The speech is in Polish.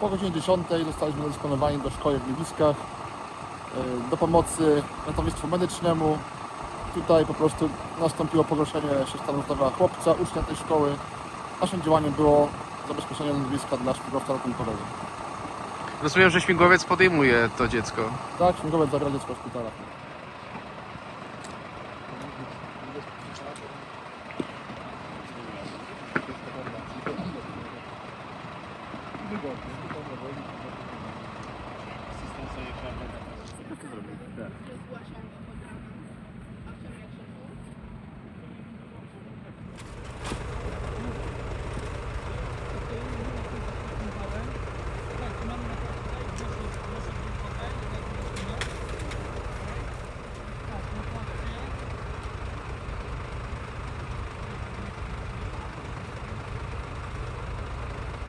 Po godzinie 10 zostaliśmy zadysponowani do szkoły w Gliwicach e, do pomocy ratownictwu medycznemu. Tutaj po prostu nastąpiło pogorszenie się stanu zdrowia chłopca, ucznia tej szkoły. Naszym działaniem było zabezpieczenie lądowiska dla śmigłowca ratunkowego. Rozumiem, że śmigłowiec podejmuje to dziecko. Tak, śmigłowiec zabrał dziecko do szpitala. Asistan sanitarna.